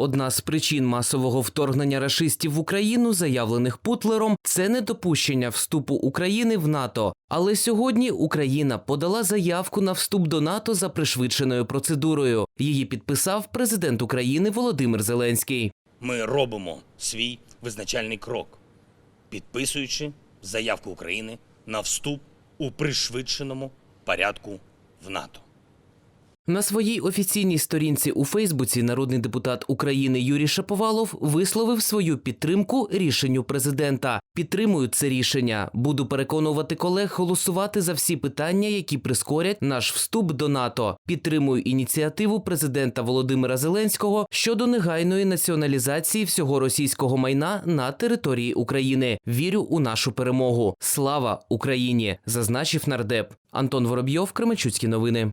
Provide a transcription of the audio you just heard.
Одна з причин масового вторгнення рашистів в Україну, заявлених Путлером, це недопущення вступу України в НАТО. Але сьогодні Україна подала заявку на вступ до НАТО за пришвидшеною процедурою. Її підписав президент України Володимир Зеленський. Ми робимо свій визначальний крок, підписуючи заявку України на вступ у пришвидшеному порядку в НАТО. На своїй офіційній сторінці у Фейсбуці народний депутат України Юрій Шаповалов висловив свою підтримку рішенню президента. Підтримую це рішення. Буду переконувати колег голосувати за всі питання, які прискорять наш вступ до НАТО. Підтримую ініціативу президента Володимира Зеленського щодо негайної націоналізації всього російського майна на території України. Вірю у нашу перемогу. Слава Україні! зазначив нардеп Антон Воробйов, Кременчуцькі новини.